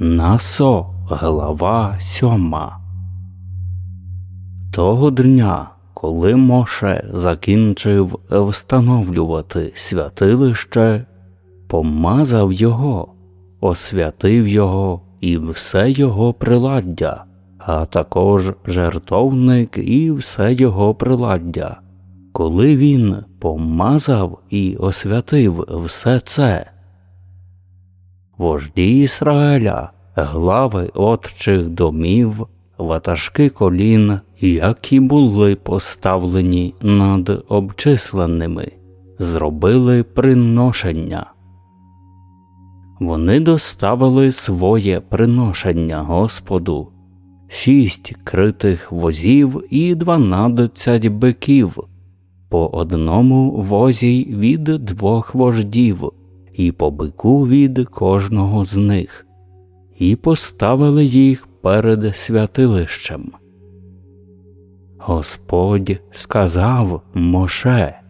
Насо, глава сьома. Того дня, коли Моше закінчив встановлювати святилище, помазав його, освятив його і все його приладдя, а також жертовник і все його приладдя. Коли він помазав і освятив все це, вожді Ісраїля, глави отчих домів, ватажки колін, які були поставлені над обчисленими, зробили приношення. Вони доставили своє приношення Господу, шість критих возів і дванадцять биків, по одному возі від двох вождів, і по бику від кожного з них, і поставили їх перед святилищем. Господь сказав Моше,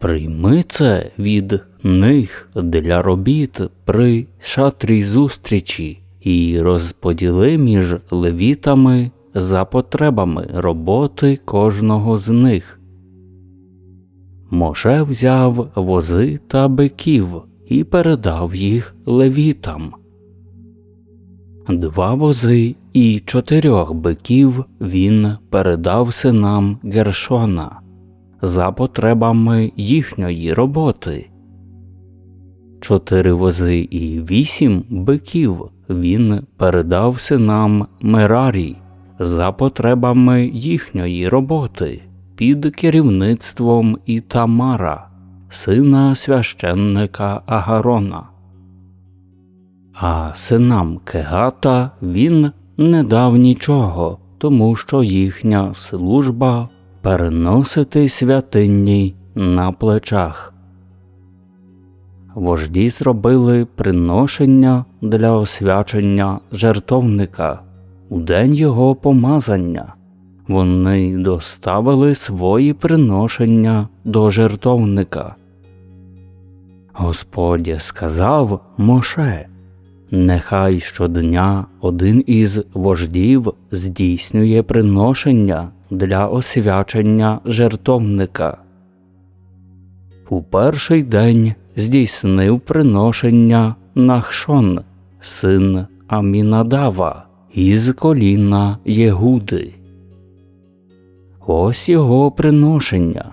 Прийми це від них для робіт при шатрі зустрічі і розподіли між левітами за потребами роботи кожного з них. Моше взяв вози та биків і передав їх левітам. Два вози і чотирьох биків він передав синам Гершона за потребами їхньої роботи. Чотири вози і вісім биків він передав синам Мерарі за потребами їхньої роботи під керівництвом Ітамара, сина священника Агарона. А синам Кегата він не дав нічого, тому що їхня служба переносити святинні на плечах. Вожді зробили приношення для освячення жертовника у день його помазання. Вони доставили свої приношення до жертовника. Господь сказав Моше, нехай щодня один із вождів здійснює приношення для освячення жертовника. У перший день здійснив приношення Нахшон, син Амінадава, із коліна Єгуди. Ось його приношення.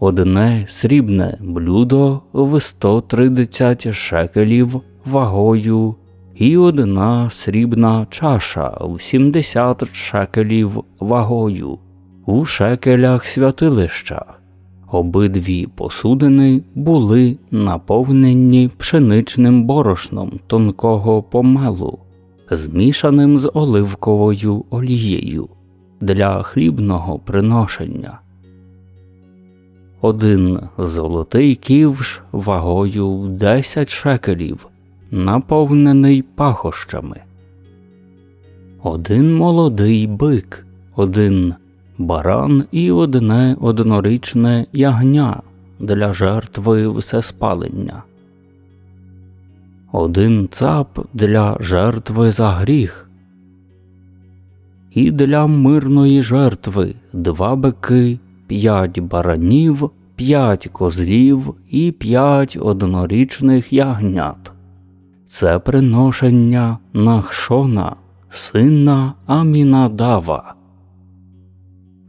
Одне срібне блюдо в 130 шекелів вагою і одна срібна чаша в 70 шекелів вагою. У шекелях святилища. Обидві посудини були наповнені пшеничним борошном тонкого помелу, змішаним з оливковою олією для хлібного приношення. Один золотий ківш вагою в 10 шекелів, наповнений пахощами, один молодий бик, один баран і одне однорічне ягня для жертви всеспалення, один цап для жертви за гріх, і для мирної жертви два бики, п'ять баранів, п'ять козлів і п'ять однорічних ягнят. Це приношення Нахшона, сина Амінадава.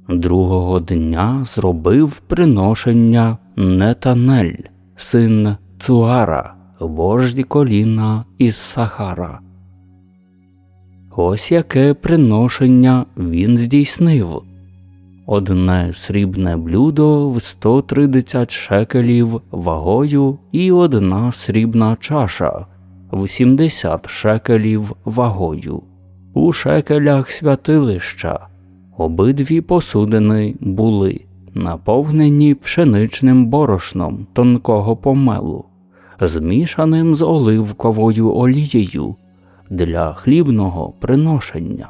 Другого дня зробив приношення Нетанель, син Цуара, вождь коліна із Сахара. Ось яке приношення він здійснив одне срібне блюдо в 130 шекелів вагою і одна срібна чаша в 70 шекелів вагою. У шекелях святилища обидві посудини були наповнені пшеничним борошном тонкого помелу, змішаним з оливковою олією для хлібного приношення.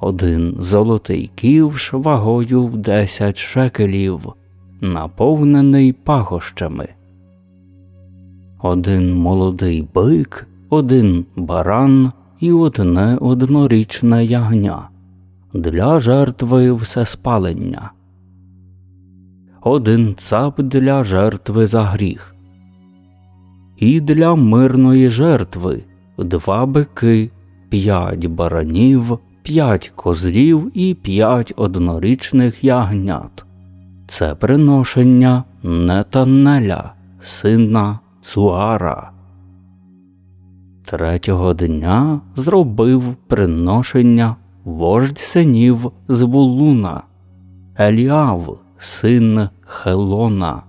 Один золотий ківш вагою в десять шекелів, наповнений пахощами. Один молодий бик один баран і одне однорічне ягня для жертви всеспалення, один цап для жертви за гріх, і для мирної жертви два бики, п'ять баранів, п'ять козлів і п'ять однорічних ягнят. Це приношення Нетанеля, сина Цуара. Третього дня зробив приношення вождь синів з Вулуна, Еліав, син Хелона.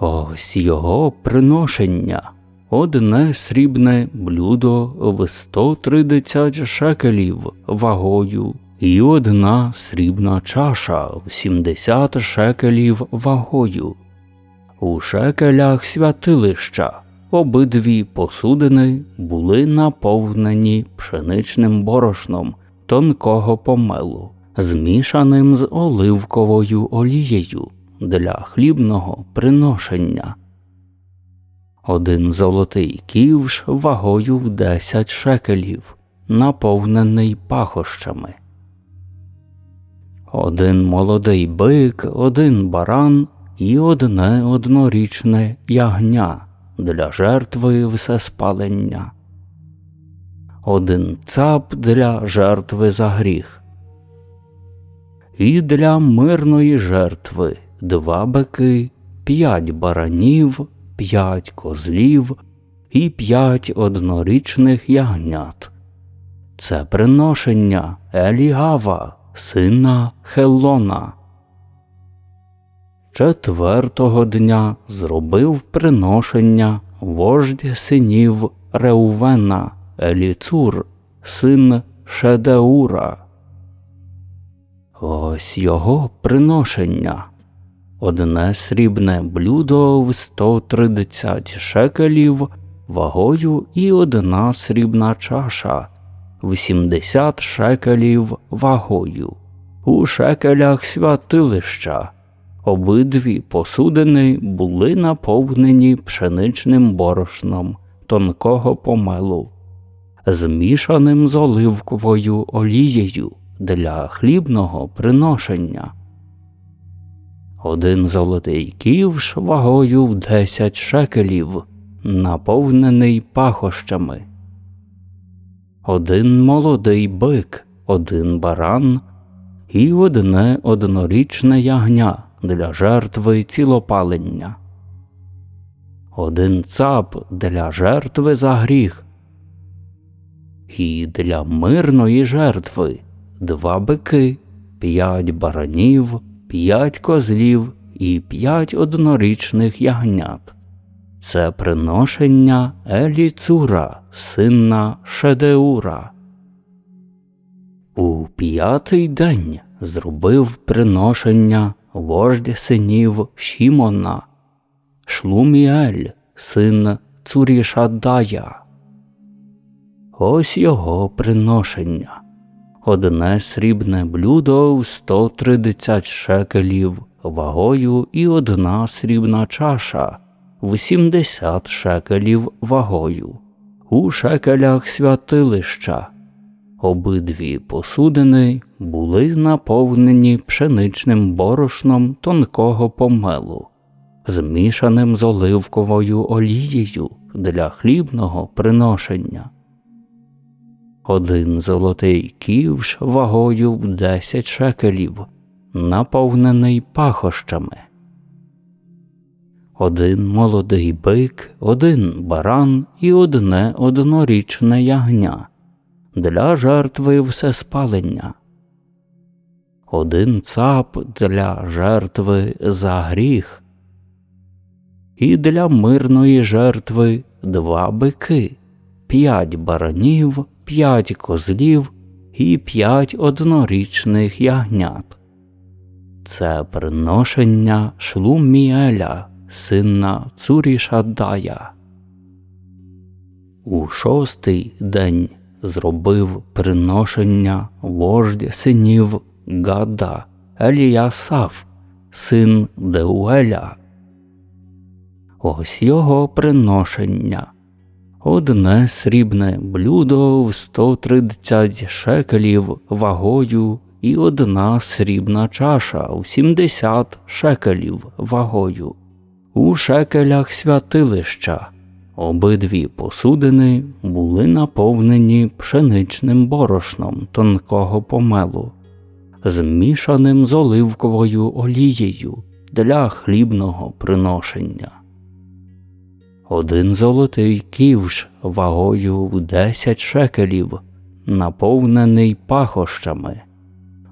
Ось його приношення одне срібне блюдо в 130 шекелів вагою і одна срібна чаша в 70 шекелів вагою. У шекелях святилища обидві посудини були наповнені пшеничним борошном тонкого помелу, змішаним з оливковою олією для хлібного приношення. Один золотий ківш вагою в 10 шекелів, наповнений пахощами. Один молодий бик, один баран і одне однорічне ягня для жертви всеспалення, один цап для жертви за гріх, і для мирної жертви два бики, п'ять баранів, п'ять козлів і п'ять однорічних ягнят. Це приношення Елігава, сина Хелона. Четвертого дня зробив приношення вождь синів Реувена, Еліцур, син Шедеура. Ось його приношення. Одне срібне блюдо в 130 шекелів вагою і одна срібна чаша в 70 шекелів вагою. У шекелях святилища. Обидві посудини були наповнені пшеничним борошном тонкого помелу, змішаним з оливковою олією для хлібного приношення. Один золотий ківш вагою в десять шекелів, наповнений пахощами, один молодий бик, один баран і одне однорічне ягня для жертви цілопалення, один цап для жертви за гріх, і для мирної жертви два бики, п'ять баранів, п'ять козлів і п'ять однорічних ягнят. Це приношення Еліцура, сина Шедеура. У п'ятий день зробив приношення вождь синів Шімона, Шлуміель, син Цурішадая. Ось його приношення. Одне срібне блюдо в 130 шекелів вагою і одна срібна чаша в 70 шекелів вагою. У шекелях святилища Обидві посудини були наповнені пшеничним борошном тонкого помелу, змішаним з оливковою олією для хлібного приношення. Один золотий ківш вагою в десять шекелів, наповнений пахощами. Один молодий бик, один баран і одне однорічне ягня. Для жертви всеспалення, один цап для жертви за гріх, і для мирної жертви два бики, п'ять баранів, п'ять козлів і п'ять однорічних ягнят. Це приношення Шлуміеля, сина Цурішадая. У шостий день зробив приношення вождь синів Гада Еліясав, син Деуеля. Ось його приношення одне срібне блюдо в 130 шекелів вагою і одна срібна чаша в 70 шекелів вагою. У шекелях святилища обидві посудини були наповнені пшеничним борошном тонкого помелу, змішаним з оливковою олією для хлібного приношення. Один золотий ківш вагою в 10 шекелів, наповнений пахощами,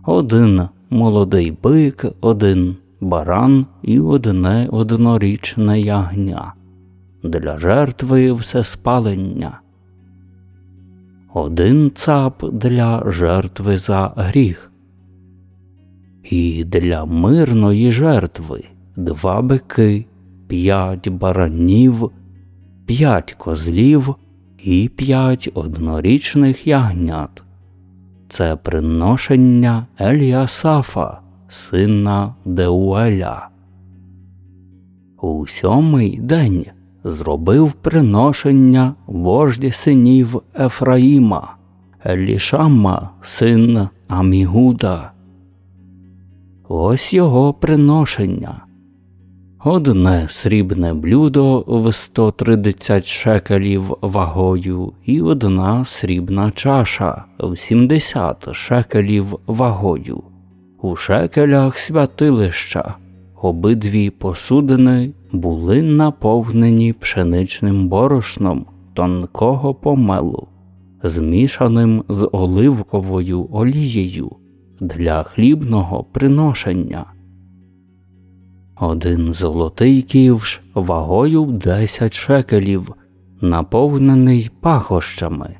один молодий бик, один баран і одне однорічне ягня. Для жертви всеспалення, один цап для жертви за гріх, і для мирної жертви два бики, п'ять баранів, п'ять козлів і п'ять однорічних ягнят. Це приношення Еліасафа, сина Деуеля. У сьомий день зробив приношення вождь синів Ефраїма, Елішама, син Амігуда. Ось його приношення. Одне срібне блюдо в 130 шекелів вагою і одна срібна чаша в 70 шекелів вагою. У шекелях святилища обидві посудини були наповнені пшеничним борошном тонкого помелу, змішаним з оливковою олією для хлібного приношення. Один золотий ківш вагою в 10 шекелів, наповнений пахощами.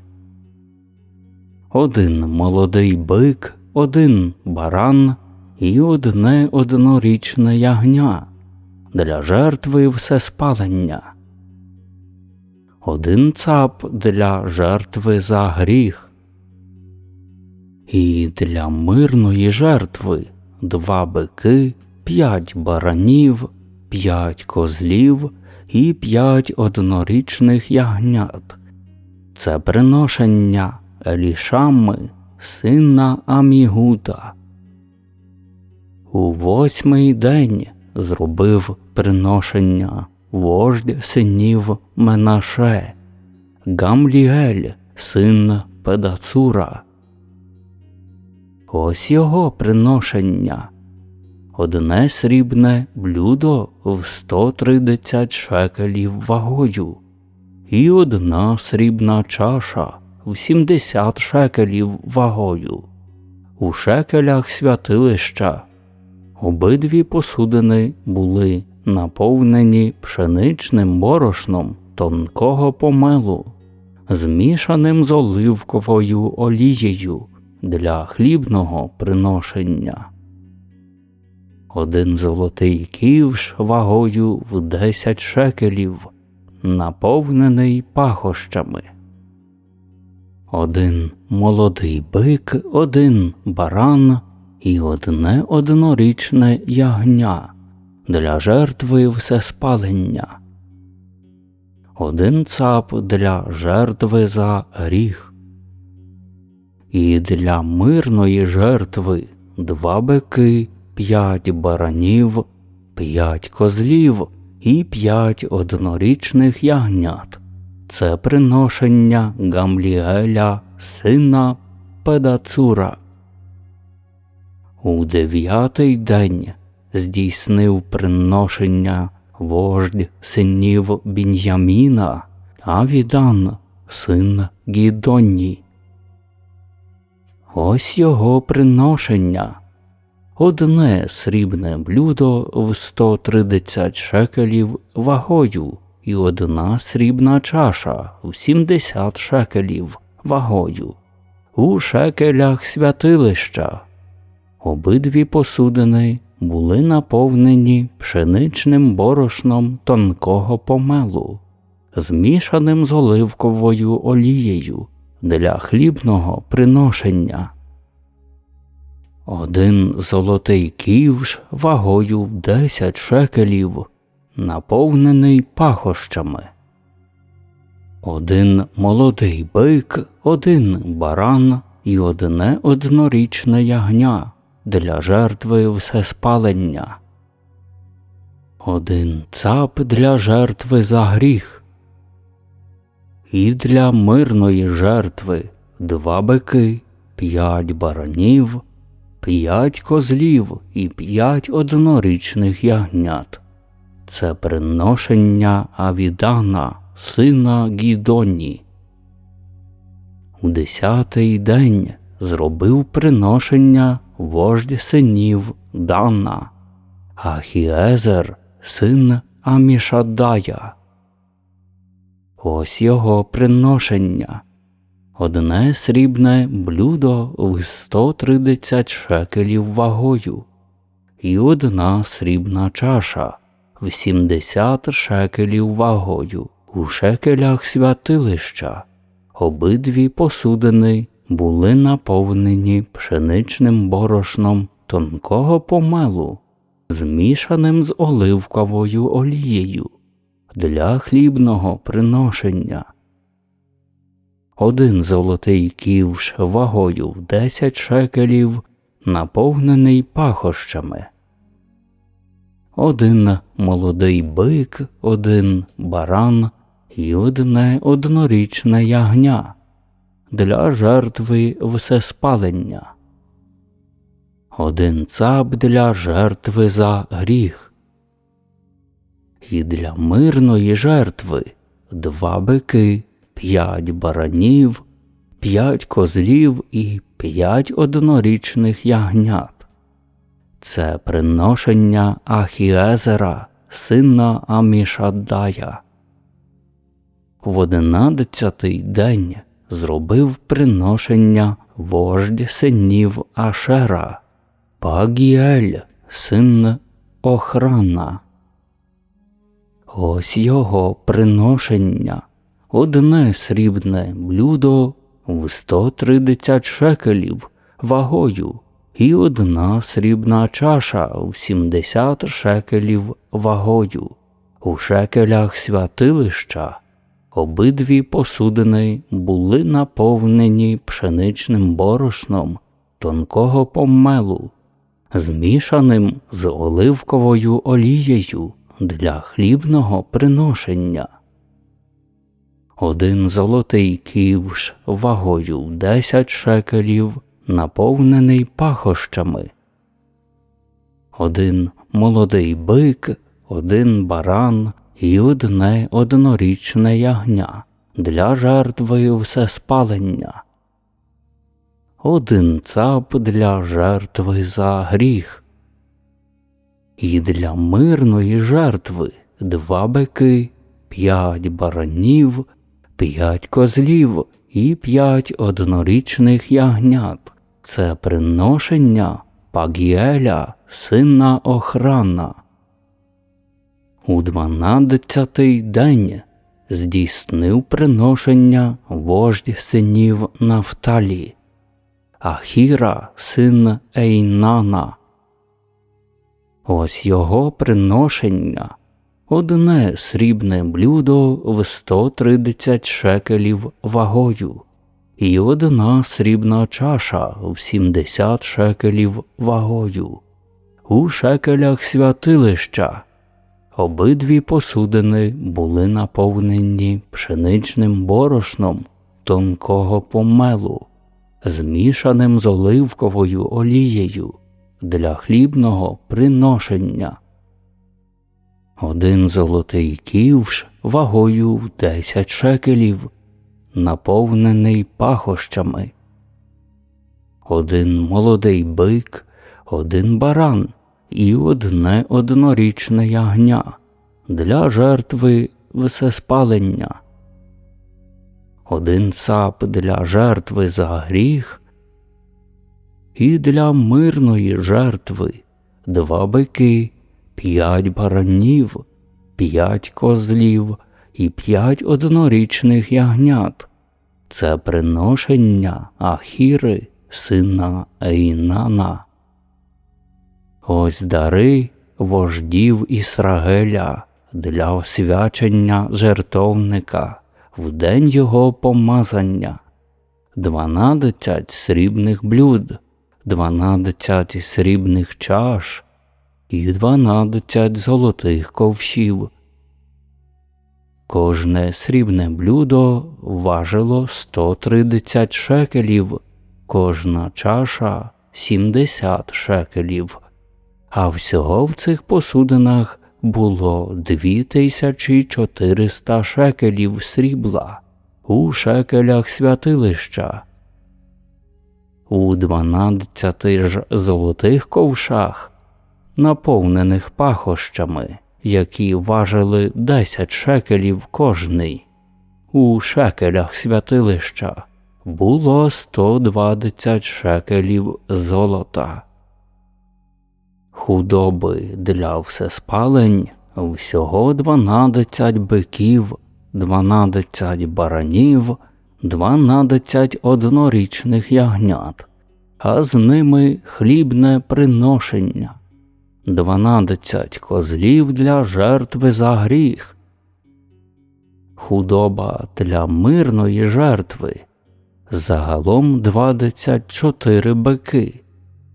Один молодий бик, один баран і одне однорічне ягня для жертви всеспалення. Один цап для жертви за гріх, і для мирної жертви два бики, п'ять баранів, п'ять козлів і п'ять однорічних ягнят. Це приношення Елішами, сина Амігута. У восьмий день зробив приношення вождь синів Менаше, Гамліель, син Педацура. Ось його приношення. Одне срібне блюдо в 130 шекелів вагою, і одна срібна чаша в 70 шекелів вагою. У шекелях святилища обидві посудини були наповнені пшеничним борошном тонкого помелу, змішаним з оливковою олією для хлібного приношення. Один золотий ківш вагою в десять шекелів, наповнений пахощами. Один молодий бик, один баран і одне однорічне ягня для жертви всеспалення, один цап для жертви за гріх, і для мирної жертви два бики, п'ять баранів, п'ять козлів і п'ять однорічних ягнят. Це приношення Гамліеля, сина Педацура. У дев'ятий день здійснив приношення вождь синів Бін'яміна, Авідан, син Гідонні. Ось його приношення. Одне срібне блюдо в 130 шекелів вагою і одна срібна чаша в 70 шекелів вагою. У шекелях святилища Обидві посудини були наповнені пшеничним борошном тонкого помелу, змішаним з оливковою олією для хлібного приношення. Один золотий ківш вагою в десять шекелів, наповнений пахощами. один молодий бик, один баран і одне однорічне ягня для жертви всеспалення. Один цап для жертви за гріх, і для мирної жертви два бики, п'ять баранів, п'ять козлів і п'ять однорічних ягнят. Це приношення Авідана, сина Гідоні. У десятий день зробив приношення вождь синів Дана, Ахіезер, син Амішадая. Ось його приношення. Одне срібне блюдо в 130 шекелів вагою, і одна срібна чаша в 70 шекелів вагою у шекелях святилища. Обидві посудини були наповнені пшеничним борошном тонкого помелу, змішаним з оливковою олією для хлібного приношення. Один золотий ківш вагою в 10 шекелів, наповнений пахощами. Один молодий бик, один баран і одне однорічне ягня. Для жертви всеспалення, один цап для жертви за гріх, і для мирної жертви два бики, п'ять баранів, п'ять козлів і п'ять однорічних ягнят. Це приношення Ахіезера, сина Амішаддая. В одинадцятий день зробив приношення вождь синів Ашера, Пагіель, син Охрана. Ось його приношення, одне срібне блюдо в 130 шекелів вагою і одна срібна чаша в 70 шекелів вагою. У шекелях святилища обидві посудини були наповнені пшеничним борошном тонкого помелу, змішаним з оливковою олією для хлібного приношення. Один золотий ківш вагою в 10 шекелів наповнений пахощами. Один молодий бик, один баран і одне однорічне ягня. Для жертви всеспалення, один цап для жертви за гріх, і для мирної жертви два бики, п'ять баранів, п'ять козлів і п'ять однорічних ягнят це приношення Пагіеля, сина охрана. У дванадцятий день здійснив приношення вождь синів Нафталі, Ахіра, син Ейнана. Ось його приношення одне срібне блюдо в сто тридцять шекелів вагою і одна срібна чаша в сімдесят шекелів вагою, у шекелях святилища. Обидві посудини були наповнені пшеничним борошном тонкого помелу, змішаним з оливковою олією для хлібного приношення. Один золотий ківш вагою в десять шекелів наповнений пахощами. Один молодий бик, один баран і одне однорічне ягня для жертви всеспалення. Один цап для жертви за гріх і для мирної жертви два бики, п'ять баранів, п'ять козлів і п'ять однорічних ягнят. Це приношення Ахіри, сина Ейнана. Ось дари вождів Ісрагеля для освячення жертовника в день його помазання, дванадцять срібних блюд, дванадцять срібних чаш і дванадцять золотих ковшів. Кожне срібне блюдо важило 130 шекелів, кожна чаша 70 шекелів, а всього в цих посудинах було 2400 шекелів срібла у шекелях святилища. У дванадцяти ж золотих ковшах, наповнених пахощами, які важили 10 шекелів кожний. У шекелях святилища було 120 шекелів золота. Худоби для всеспалень всього 12 биків, 12 баранів, 12 однорічних ягнят, а з ними хлібне приношення дванадцять козлів для жертви за гріх, худоба для мирної жертви, загалом двадцять чотири бики,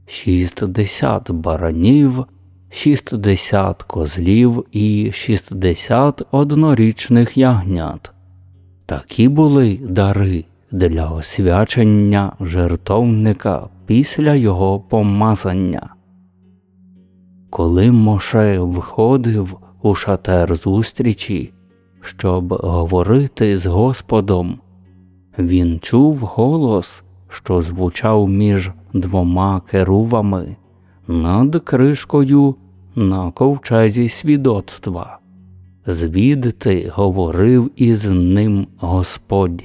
шістдесят баранів, шістдесят козлів і шістдесят однорічних ягнят. Такі були дари для освячення жертовника після його помазання. Коли Моше входив у шатер зустрічі, щоб говорити з Господом, він чув голос, що звучав між двома керувами над кришкою на ковчезі свідоцтва. Звідти говорив із ним Господь.